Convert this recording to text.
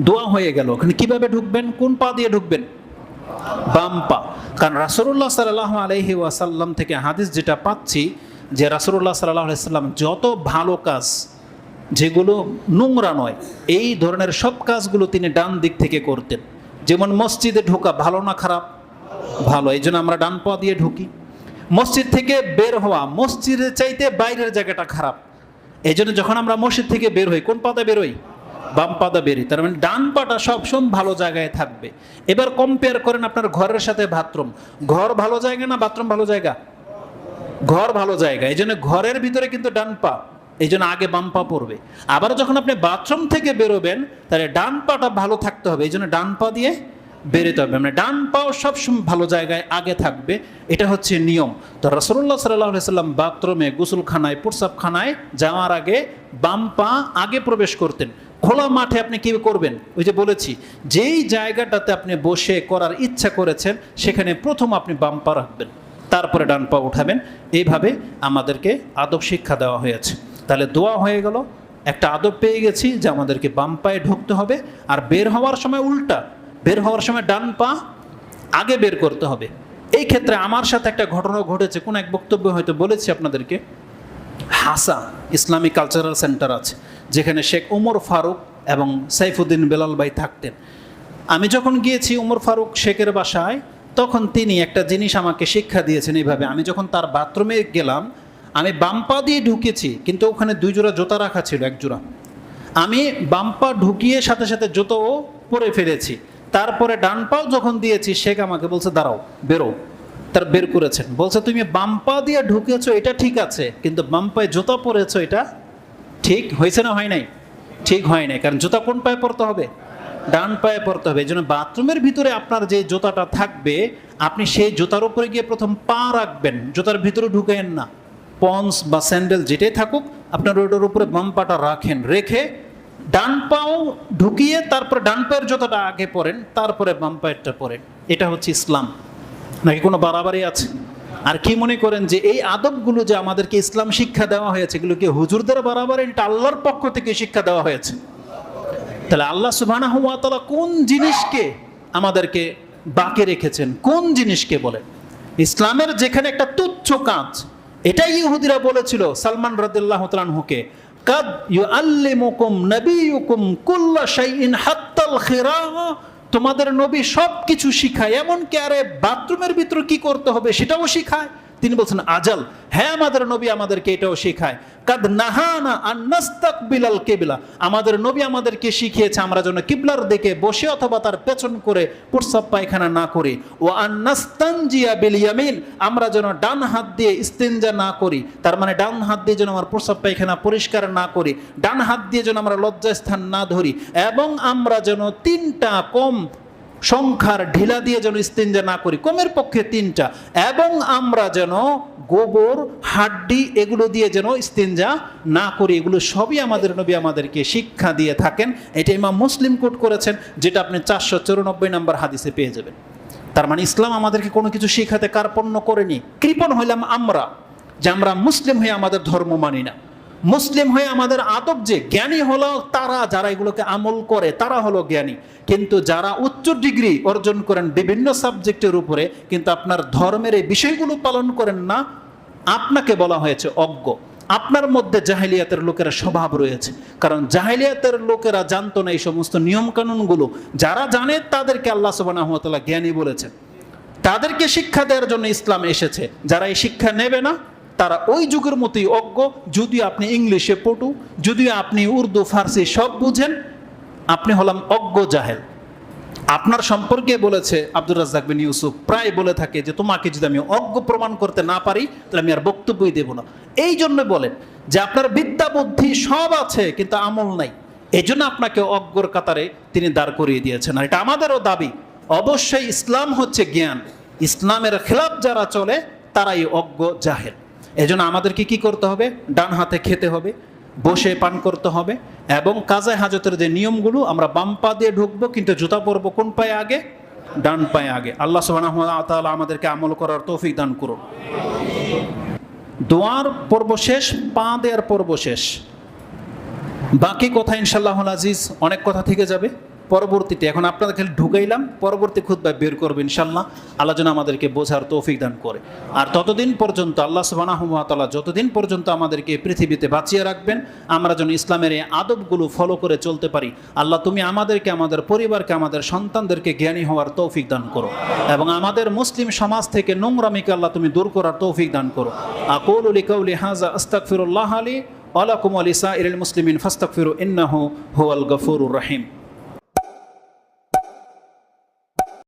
দোয়া হয়ে গেল। ওখানে কীভাবে ঢুকবেন? কোন পা দিয়ে ঢুকবেন? বাম পা। কারণ রাসুল্লাহ সাল্লাহ আলহি ওয়াসাল্লাম থেকে হাদিস যেটা পাচ্ছি যে রাসুল্লাহ সাল্লাহ আলাইসাল্লাম যত ভালো কাজ, যেগুলো নোংরা নয়, এই ধরনের সব কাজগুলো তিনি ডান দিক থেকে করতেন। যেমন মসজিদে ঢোকা ভালো না খারাপ? ভালো। এই জন্য আমরা ডান পা দিয়ে ঢুকি। মসজিদ থেকে বের হওয়া, মসজিদের চাইতে বাইরের জায়গাটা খারাপ। এই জন্য যখন আমরা মসজিদ থেকে বের হই, কোন পাতা বের হই? বাম পাতা বেরি, তার মানে ডান পাটা সবসময় ভালো জায়গায় থাকবে। এবার কম্পেয়ার করেন আপনার ঘরের সাথে বাথরুম ঘর ভালো জায়গা না বাথরুম ভালো জায়গা? ঘর ভালো জায়গা, এই জন্য ঘরের ভিতরে কিন্তু ডান পা, এই জন্য আগে বাম পা পড়বে। আবার যখন আপনি বাথরুম থেকে বেরোবেন, তাহলে ডান পাটা ভালো থাকতে হবে, এই জন্য ডান পা দিয়ে বেরোতে হবে। মানে ডান পাও সবসময় ভালো জায়গায় আগে থাকবে, এটা হচ্ছে নিয়ম। তো রসল্লাহ সাল্লাহ সাল্লাম বাথরুমে গোসলখানায় প্রসাবখানায় যাওয়ার আগে বাম পা আগে প্রবেশ করতেন। খোলা মাঠে আপনি কি করবেন? ওই যে বলেছি, যেই জায়গাটাতে আপনি বসে করার ইচ্ছা করেছেন, সেখানে প্রথম আপনি বাম পা রাখবেন, তারপরে ডান পা উঠাবেন। এইভাবে আমাদেরকে আদব শিক্ষা দেওয়া হয়েছে। তাহলে দোয়া হয়ে গেল, একটা আদব পেয়ে গেছি যে আমাদেরকে বাম পায়ে ঢুকতে হবে, আর বের হওয়ার সময় উল্টা, বের হওয়ার সময় ডান পা আগে বের করতে হবে। এই ক্ষেত্রে আমার সাথে একটা ঘটনা ঘটেছে, কোন এক বক্তব্য হয়তো বলেছি আপনাদেরকে। হাসা ইসলামিক কালচারাল সেন্টার আছে, যেখানে শেখ উমর ফারুক এবং সাইফুদ্দিন বেলাল ভাই থাকতেন। আমি যখন গিয়েছি উমর ফারুক শেখের বাসায়, তখন তিনি একটা জিনিস আমাকে শিক্ষা দিয়েছেন এইভাবে। আমি যখন তার বাথরুমে গেলাম, আমি বাম্পা দিয়ে ঢুকেছি, কিন্তু ওখানে দুই জোড়া জোতা রাখা ছিল, এক জোড়া। আমি বাম্পা ঢুকিয়ে সাথে সাথে জুতোও পরে ফেলেছি। তারপরে ডান পাও যখন দিয়েছি, শেখ আমাকে বলছে, দাঁড়াও, বেরো। তার বের করেছেন। বলছে, তুমি বাম পা দিয়ে ঢুকেছো, এটা ঠিক আছে, কিন্তু বাম পায়ে জুতা পরেছো, এটা ঠিক হয়েছে না হয় নাই? ঠিক হয় নাই, কারণ জুতা কোন পায়ে পরতে হবে? ডান পায়ে পরতে হবে। এই জন্য বাথরুমের ভিতরে আপনার যে জুতাটা থাকবে, আপনি সেই জুতার উপরে গিয়ে প্রথম পা রাখবেন, জুতার ভিতরে ঢুকেন না। পন্স বা স্যান্ডেল যেটাই থাকুক, আপনার ওটার উপরে বাম পাটা রাখেন, রেখে ডান পাও ঢুকিয়ে তারপরে ডান পায়ের জুতাটা আগে পরেন, তারপরে বাম পায়েরটা পরেন। এটা হচ্ছে ইসলাম। নাকি কোনো বাড়াবাড়ি আছে? আর কি মনে করেন যে এই আদবগুলো যে আমাদেরকে ইসলাম শিক্ষা দেওয়া হয়েছে, এগুলো কি হুজুরদের বাড়াবাড়ি এটা আল্লাহর পক্ষ থেকে শিক্ষা দেওয়া হয়েছে? তাহলে আল্লাহ সুবহানাহু ওয়া কোন জিনিসকে আমাদেরকে বাকে রেখেছেন? কোন জিনিসকে বলে? ইসলামের যেখানে একটা তুচ্ছ কাজ, এটাই ইহুদিরা বলেছিল সালমান রাদিল্লাহ তালানহুকে কাদ ইউআল্লিমুকুম নবিয়ুকুম কুল্লা শাইইন হাত্তাল খিরা তোমাদের নবী সব কিছু শিখায় এমনকি আরে বাথরুমের ভিতরে কি করতে হবে সেটাও শিখায়। তিনি বলছেন, আজাল হ্যাঁ আমাদের নবী আমাদেরকে এটাও শেখায়, কাদ নাহানা আন্নাস্তাক বিলাল কেবিলা আমাদের নবী আমাদেরকে শিখিয়েছে, আমরা যেন কিবলার দিকে বসে অথবা তার পেছন করে প্রস্রাব পায়খানা না করি ও আন্নাস্তানজিয়া বিলিয়ামিন আমরা যেন ডান হাত দিয়ে ইস্তেঞ্জা না করি তার মানে ডান হাত দিয়ে যেন আমার প্রস্রাব পায়খানা পরিষ্কার না করি, ডান হাত দিয়ে যেন আমরা লজ্জাস্থান না ধরি, এবং আমরা যেন তিনটা কম সংখ্যার ঢিলা দিয়ে যেন ইস্তেঞ্জা না করি। কমের পক্ষে তিনটা। এবং আমরা যেন গোবর, হাড্ডি এগুলো দিয়ে যেন ইস্তেঞ্জা না করি। এগুলো সবই আমাদের নবী আমাদেরকে শিক্ষা দিয়ে থাকেন। এটা ইমাম মুসলিম কোট করেছেন, যেটা আপনি চারশো চৌরানব্বই নম্বর হাদিসে পেয়ে যাবেন। তার মানে ইসলাম আমাদেরকে কোনো কিছু শিখাতে কার্পণ্য করেনি। কৃপণ হইলাম আমরা, যে আমরা মুসলিম হয়ে আমাদের ধর্ম মানি না। মুসলিম হয়ে আমাদের আদব যে জ্ঞানী হলো, তারা যারা এগুলোকে আমল করে, তারা হলো জ্ঞানী। কিন্তু যারা উচ্চ ডিগ্রি অর্জন করেন বিভিন্ন সাবজেক্টের উপরে, কিন্তু আপনার ধর্মের এই বিষয়গুলো পালন করেন না, আপনাকে বলা হয়েছে অজ্ঞ। আপনার মধ্যে জাহেলিয়াতের লোকেরা স্বভাব রয়েছে। কারণ জাহেলিয়াতের লোকেরা জানতো না এই সমস্ত নিয়মকানুনগুলো। যারা জানে, তাদেরকে আল্লাহ সুবাহ জ্ঞানী বলেছেন তাদেরকে শিক্ষা দেওয়ার জন্য ইসলাম এসেছে। যারা এই শিক্ষা নেবে না তারা ওই যুগের মতোই অজ্ঞ। যদিও আপনি ইংলিশে পটু যদিও আপনি উর্দু, ফার্সি সব বুঝেন, আপনি হলাম অজ্ঞ জাহেল। আপনার সম্পর্কে বলেছে আব্দুর রাজ্জাক বিন ইউসুফ, প্রায় বলে থাকে যে, তোমাকে যদি আমি অজ্ঞ প্রমাণ করতে না পারি, তাহলে আমি আর বক্তব্যই দেব না। এই জন্য বলেন যে, আপনার বিদ্যা, বুদ্ধি সব আছে, কিন্তু আমল নাই। এই জন্য আপনাকে অজ্ঞর কাতারে তিনি দাঁড় করিয়ে দিয়েছেন। আর এটা আমাদেরও দাবি। অবশ্যই ইসলাম হচ্ছে জ্ঞান। ইসলামের খেলাফ যারা চলে, তারাই অজ্ঞ জাহেল। এজন্য আমাদেরকে কি করতে হবে? ডান হাতে খেতে হবে, বসে পান করতে হবে এবং কাজে হাজতের যে নিয়মগুলো আমরা বাম পা দিয়ে ঢুকবো, কিন্তু জুতা পরবো কোন পায়ে আগে? ডান পায়ে আগে। আল্লাহ সুবহানাহু ওয়া আমাদেরকে আমল করার তৌফিক দান করুন। দোয়ার পর্ব শেষ, পা দেওয়ার পর্ব শেষ। বাকি কথা ইনশাল্লাহ আজিজ অনেক কথা থেকে যাবে। পরবর্তীতে, এখন আপনাদের খালি ঢুকাইলাম, পরবর্তী খুদ্ায় বের করব ইনশাল্লাহ। আল্লাহ যেন আমাদেরকে বোঝার তৌফিক দান করে। আর ততদিন পর্যন্ত আল্লাহ সুবানাহমতাল্লাহ যতদিন পর্যন্ত আমাদেরকে পৃথিবীতে বাঁচিয়ে রাখবেন, আমরা যেন ইসলামের এই আদবগুলো ফলো করে চলতে পারি, আল্লাহ তুমি আমাদেরকে, আমাদের পরিবারকে, আমাদের সন্তানদেরকে জ্ঞানী হওয়ার তৌফিক দান করো। এবং আমাদের মুসলিম সমাজ থেকে নোংরামিকে আল্লাহ তুমি দূর করার তৌফিক দান করো। আকুল কৌলি হাজা আস্তাকফিরুল্লাহ আলী আলাকুম আলিসা ইরুল মুসলিমিন ফাস্তাকফিরু ইন্নাহু হুয়াল গফুরুর রহিম।